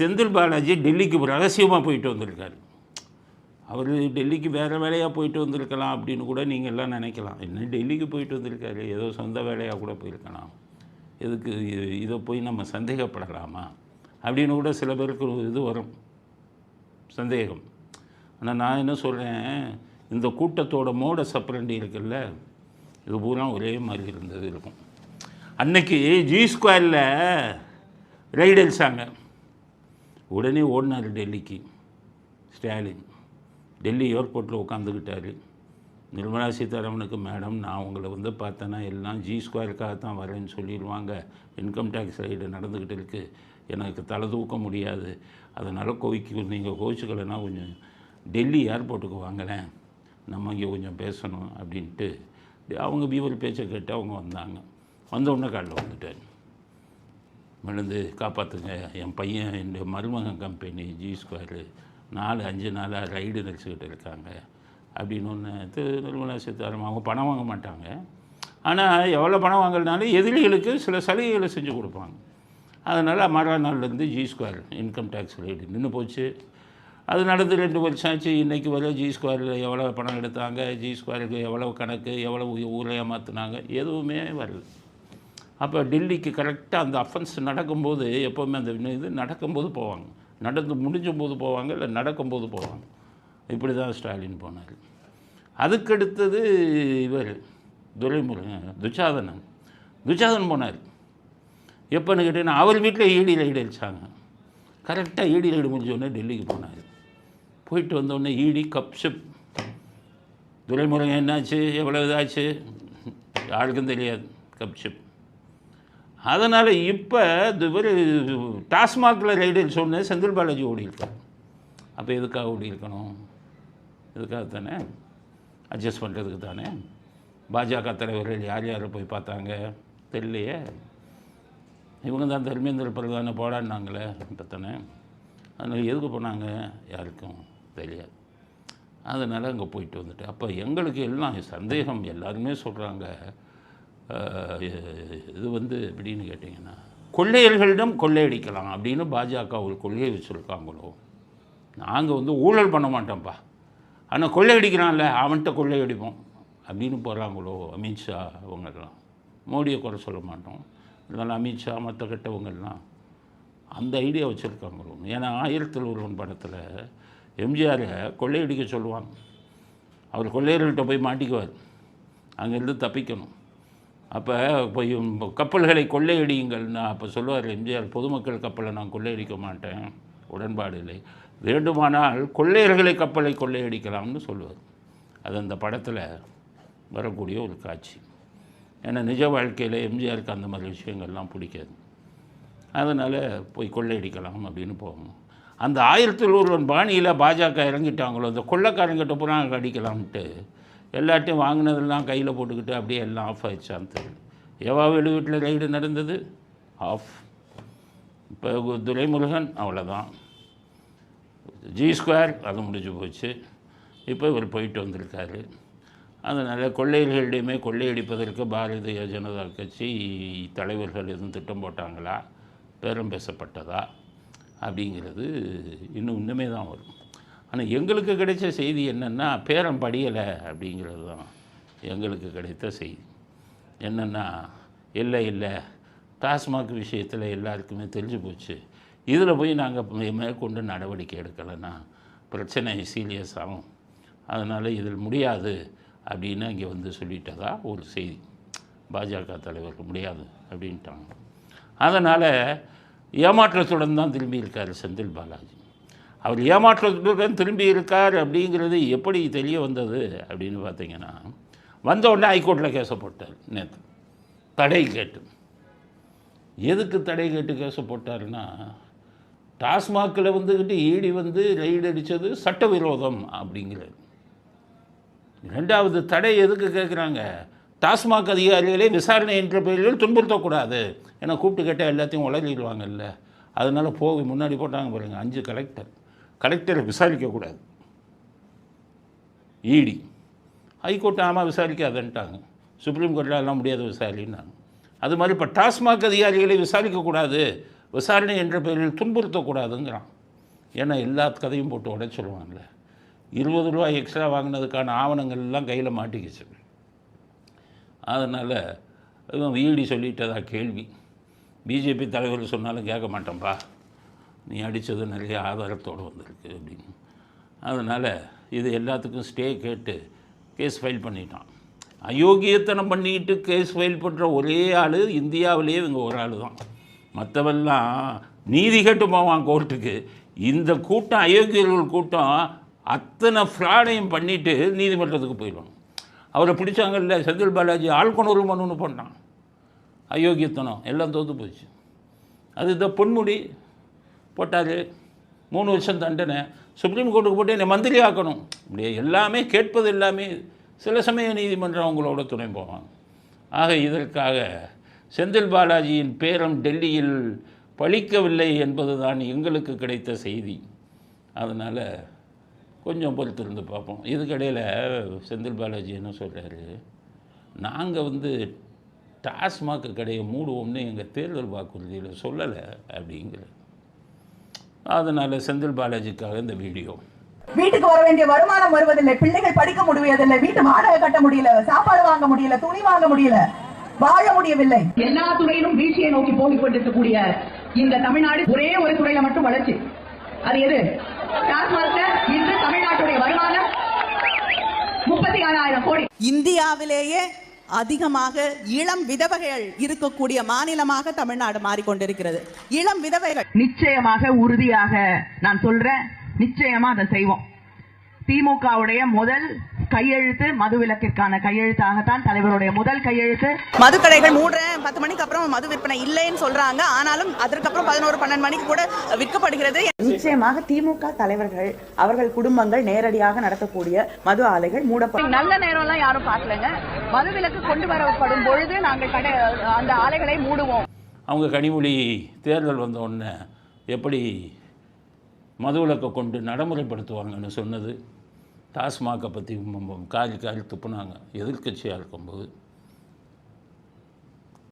செந்தில் பாலாஜி டெல்லிக்கு ரகசியமாக போயிட்டு வந்திருக்காரு. அவர் டெல்லிக்கு வேறு வேலையாக போயிட்டு வந்திருக்கலாம் அப்படின்னு கூட நீங்கள் எல்லாம் நினைக்கலாம். என்ன டெல்லிக்கு போயிட்டு வந்திருக்காரு? ஏதோ சொந்த வேலையாக கூட போயிருக்கலாம். எதுக்கு இதை போய் நம்ம சந்தேகப்படலாமா? அப்படின்னு கூட சில பேருக்கு ஒரு இது வரும். சந்தேகம். ஆனால் நான் என்ன சொல்கிறேன் இந்த கூட்டத்தோட மோட சப்ரண்டி இருக்குல்ல இது பூரா ஒரே மாதிரி இருந்தது இருக்கும். அன்னைக்கு ஜி ஸ்கொயரில் ரைடு அடிச்சாங்க. உடனே ஓடினார் டெல்லிக்கு. ஸ்டாலின். டெல்லி ஏர்போர்ட்டில் உட்காந்துக்கிட்டார் நிர்மலா சீதாராமனுக்கு மேடம் நான் உங்களை வந்து பார்த்தேன்னா எல்லாம் ஜி ஸ்கொயருக்காக தான் வரேன்னு சொல்லிடுவாங்க இன்கம் டேக்ஸ் ரைடு நடந்துக்கிட்டு இருக்குது எனக்கு தலை தூக்க முடியாது. அதனால் கோவிக்கு நீங்கள் கோவிச்சுக்கலைன்னா கொஞ்சம் டெல்லி ஏர்போர்ட்டுக்கு வாங்களேன். நம்ம இங்கே கொஞ்சம் பேசணும் அப்படின்ட்டு அவங்க பீவர் பேச்சை கேட்டு அவங்க வந்தாங்க. வந்த உடனே காலைல வந்துட்டார். விழுந்து காப்பாற்றுங்க என் பையன் என் மருமகன் கம்பெனி ஜி ஸ்கொயரு நாலு அஞ்சு நாளாக ரைடு நடிச்சுக்கிட்டு இருக்காங்க. அப்படின்னு ஒன்று திரு நிர்மலா சீதாராமன் அவங்க பணம் வாங்க மாட்டாங்க. ஆனால் எவ்வளோ பணம் வாங்கினாலும் எதிரிகளுக்கு சில சலுகைகளை செஞ்சு கொடுப்பாங்க. அதனால் மறுநாள்லேருந்து G square income tax raid நின்று போச்சு. அது நடந்து ரெண்டு வருஷம் ஆச்சு. இன்றைக்கி வர ஜி ஸ்கொயரில் எவ்வளோ பணம் எடுத்தாங்க? ஜி ஸ்கொயருக்கு எவ்வளோ கணக்கு எவ்வளோ ஊரை ஏமாற்றுனாங்க எதுவுமே வரல. அப்போ டெல்லிக்கு கரெக்டாக அந்த அஃபென்ஸ் நடக்கும்போது எப்போவுமே அந்த இது நடக்கும்போது போவாங்க. நடந்து முடிஞ்சும் போது போவாங்க இல்லை நடக்கும்போது போவாங்க. இப்படி தான் ஸ்டாலின் போனார். அதுக்கடுத்தது இவர் துரைமுருகன் துச்சாதனன் துச்சாதன் போனார். எப்போன்னு கேட்டீங்கன்னா அவர் வீட்டில் ஈடி ரைடு அடித்தாங்க கரெக்டாக ஈடி ரைடு முடிஞ்சோடனே டெல்லிக்கு போனார். போயிட்டு வந்தோடனே ஈடி கப்ஷிப் துரைமுருகன் என்னாச்சு? எவ்வளோ இதாச்சு? யாருக்கும் தெரியாது. கப்ஷிப் அதனால் இப்போ இவர் டாஸ்மாகில் ரைடுன்னு சொன்ன செந்தில் பாலாஜி ஓடிருக்கார் அப்போ எதுக்காக ஓடி இருக்கணும் எதுக்காக தானே? அட்ஜஸ்ட் பண்ணுறதுக்கு தானே? பாஜக தலைவர்கள் யார் யார் போய் பார்த்தாங்க? தெரியலையே. இவங்க தான் தர்மேந்திர பிரதான போராடினாங்களே இப்போ தானே? அதனால் எதுக்கு போனாங்க? யாருக்கும் தெரியாது. அதனால் அங்கே போயிட்டு வந்துட்டு அப்போ எங்களுக்கு எல்லாம் சந்தேகம் எல்லாருமே சொல்கிறாங்க இது வந்து எப்படின்னு கேட்டிங்கன்னா கொள்ளையர்களிடம் கொள்ளையடிக்கலாம் அப்படின்னு பாஜக ஒரு கொள்கையை வச்சுருக்காங்களோ? நாங்கள் வந்து ஊழல் பண்ண மாட்டோம்ப்பா. ஆனால் கொள்ளையடிக்கிறான்ல அவன்கிட்ட கொள்ளையடிப்போம் அப்படின்னு போகிறாங்களோ அமித்ஷா அவங்கெல்லாம்? மோடியை குறை சொல்ல மாட்டோம். இருந்தாலும் அமித்ஷா மற்ற கெட்டவங்கெல்லாம் அந்த ஐடியா வச்சுருக்காங்களோ? ஏன்னா ஆயிரத்தில் ஒருவன் படத்தில் எம்ஜிஆரை கொள்ளையடிக்க சொல்லுவாங்க. அவர் கொள்ளையர்கள்ட்ட போய் மாட்டிக்குவார். அங்கேருந்து தப்பிக்கணும். அப்போ போய் கப்பல்களை கொள்ளையடியுங்கள்னா அப்போ சொல்லுவார் எம்ஜிஆர் பொதுமக்கள் கப்பலை நான் கொள்ளையடிக்க மாட்டேன். உடன்பாடு இல்லை. வேண்டுமானால் கொள்ளையர்களை கப்பலை கொள்ளையடிக்கலாம்னு சொல்லுவார். அது அந்த படத்தில் வரக்கூடிய ஒரு காட்சி. ஏன்னா நிஜ வாழ்க்கையில் எம்ஜிஆருக்கு அந்த மாதிரி விஷயங்கள்லாம் பிடிக்காது. அதனால் போய் கொள்ளையடிக்கலாம் அப்படின்னு போகணும். அந்த ஆயிரத்தில் ஒருவன் பாணியில் பாஜக இறங்கிட்டாங்களோ அந்த கொள்ளைக்காரங்கிட்ட பூரா அடிக்கலாம்ட்டு எல்லாத்தையும் வாங்கினதெல்லாம் கையில் போட்டுக்கிட்டு அப்படியே எல்லாம் ஆஃப் ஆயிடுச்சான்னு தெரியல எவாவேலு வீட்டில் ரைடு நடந்தது? ஆஃப் இப்போ துரைமுருகன் அவ்வளோதான். ஜி ஸ்கொயர் அது முடிஞ்சு போச்சு. இப்போ இவர் போயிட்டு வந்திருக்காரு. அதனால் கொள்ளையர்களிடையுமே கொள்ளையடிப்பதற்கு பாரதிய ஜனதா கட்சி தலைவர்கள் எதுவும் திட்டம் போட்டாங்களா? பேரம் பேசப்பட்டதா? அப்படிங்கிறது இன்னும் இன்னுமே தான் வரும். ஆனால் எங்களுக்கு கிடைச்ச செய்தி என்னென்னா பேரம் படியலை அப்படிங்கிறது தான் எங்களுக்கு கிடைத்த செய்தி. என்னென்னா இல்லை இல்லை டாஸ்மாக் விஷயத்தில் எல்லாருக்குமே தெரிஞ்சு போச்சு. இதில் போய் நாங்கள் மேற்கொண்டு நடவடிக்கை எடுக்கலைன்னா பிரச்சனை சீரியஸ் ஆகும். அதனால் இதில் முடியாது அப்படின்னு இங்கே வந்து சொல்லிட்டதா ஒரு செய்தி. பாஜக தலைவருக்கு முடியாது அப்படின்ட்டாங்க. அதனால் ஏமாற்றத்துடன் தான் திரும்பி இருக்கார் செந்தில் பாலாஜி. அவர் ஏமாற்றத்துடன் திரும்பி இருக்கார் அப்படிங்கிறது எப்படி தெரிய வந்தது அப்படின்னு பார்த்தீங்கன்னா வந்த உடனே ஹைகோர்ட்டில் கேஸை போட்டார் நேற்று தடை கேட்டு. எதுக்கு தடை கேட்டு கேஸை போட்டாருன்னா டாஸ்மாகில் வந்துக்கிட்டு ஈடி வந்து ரெய்டு அடித்தது சட்டவிரோதம் அப்படிங்கிறது ரெண்டாவது தடை எதுக்கு கேட்குறாங்க டாஸ்மாக் அதிகாரிகளே விசாரணை என்ற பெயரில் துன்புறுத்தக்கூடாது. ஏன்னா கூப்பிட்டு கேட்டால் எல்லாத்தையும் உளறிடுவாங்கல்ல. அதனால் போக முன்னாடி போட்டாங்க பாருங்கள் அஞ்சு கலெக்டர் கலெக்டரை விசாரிக்கக்கூடாது. ஈடி ஹைகோர்ட் ஆமாம் விசாரிக்காதன்ட்டாங்க. சுப்ரீம் கோர்ட்டில் எல்லாம் முடியாது விசாரின்னாங்க அது மாதிரி இப்போ டாஸ்மாக் அதிகாரிகளை விசாரிக்கக்கூடாது விசாரணை என்ற பெயரில் துன்புறுத்தக்கூடாதுங்கிறான். ஏன்னா எல்லா கதையும் போட்டு உடைச்சிருவான்ல. இருபது ரூபாய் எக்ஸ்ட்ரா வாங்கினதுக்கான ஆவணங்கள் எல்லாம் கையில் மாட்டிக்கிச்சு. அதனால் இவன் ஈடி சொல்லிட்டதா கேள்வி. பிஜேபி தலைவர் சொன்னாலும் கேட்க மாட்டேன்ப்பா நீ அடித்தது நிறைய ஆதாரத்தோடு வந்திருக்கு அப்படின்னு. அதனால் இது எல்லாத்துக்கும் ஸ்டே கேட்டு கேஸ் ஃபைல் பண்ணிட்டான். அயோக்கியத்தனம் பண்ணிக்கிட்டு கேஸ் ஃபைல் பண்ணுற ஒரே ஆள் இந்தியாவிலேயே இவங்க ஒரு ஆள் தான் மற்றவெல்லாம் நீதி கேட்டு போவான் கோர்ட்டுக்கு? இந்த கூட்டம் அயோக்கியர்கள் கூட்டம் அத்தனை ஃப்ராடையும் பண்ணிவிட்டு நீதிமன்றத்துக்கு போயிடும் அவரை பிடிச்சாங்கல்ல செந்தில் பாலாஜி ஆள்கொணர்வு மனுன்னு பண்ணான் அயோக்கியத்தனம் எல்லாம் தோற்று போச்சு. அது இந்த பொன்முடி போட்டார் மூணு வருஷம் தண்டனை. சுப்ரீம் கோர்ட்டுக்கு போட்டு என்னை மந்திரி ஆக்கணும். இப்படி எல்லாமே கேட்பது எல்லாமே சில சமய நீதிமன்றம் அவங்களோட துணை போவாங்க. ஆக இதற்காக செந்தில் பாலாஜியின் பேரம் டெல்லியில் பழிக்கவில்லை என்பதுதான் எங்களுக்கு கிடைத்த செய்தி. அதனால் கொஞ்சம் பொறுத்திருந்து பார்ப்போம். இதுக்கடையில் செந்தில் பாலாஜி என்ன சொல்கிறாரு நாங்கள் வந்து டாஸ்மாக் கடையை மூடுவோம்னு எங்கள் தேர்தல் வாக்குறுதியில் சொல்லலை அப்படிங்கிற அதனால் செந்தில் பாலாஜிக்காக இந்த வீடியோ. வீட்டுக்கு வர வேண்டிய வருமானம் வருவதில்லை. பிள்ளைகள் படிக்க முடியவில்லை வீட்டு வாடகை கட்ட முடியல. சாப்பாடு வாங்க முடியல. துணி வாங்க முடியல. வாழ முடியவில்லை. எல்லா துறையிலும் வீழ்ச்சியை நோக்கி போகிக் கொண்டிருக்கக்கூடிய இந்த தமிழ்நாடு ஒரே ஒரு துறையில மட்டும் வளர்ச்சி. அது எது? இன்று தமிழ்நாட்டுடைய வருமானம் முப்பத்தி ஆறாயிரம் கோடி. இந்தியாவிலேயே அதிகமாக இளம் விதவைகள் இருக்கக்கூடிய மாநிலமாக தமிழ்நாடு மாறிக்கொண்டிருக்கிறது. இளம் விதவைகள். நிச்சயமாக உறுதியாக நான் சொல்றேன் நிச்சயமா அதை செய்வோம். திமுகவுடைய முதல் கையெழுத்து மதுவிலக்கிற்கான கையெழுத்தாகத்தான் தலைவருடைய முதல் கையெழுத்து. மதுக்கடைகள் மூடுறேன் பத்து மணிக்கு அப்புறம் மது விற்பனை இல்லைன்னு சொல்றாங்க. ஆனாலும் அதற்கப்புறம் பதினோரு பன்னெண்டு மணிக்கு கூட விற்கப்படுகிறது. நிச்சயமாக திமுக தலைவர்கள் அவர்கள் குடும்பங்கள் நேரடியாக நடத்தக்கூடிய மது ஆலைகள் மூடப்படும் நல்ல நேரம்லாம் யாரும் பார்க்கலங்க. மதுவிலக்கு கொண்டு வரப்படும் பொழுது நாங்கள் கடை அந்த ஆலைகளை மூடுவோம். அவங்க கனிமொழி தேர்தல் வந்த உடனே எப்படி மதுவிலக்கை கொண்டு நடைமுறைப்படுத்துவாங்கன்னு சொன்னது டாஸ்மாகை பற்றி காலி காலி துப்புனாங்க. எதிர்க்கட்சியாக இருக்கும்போது.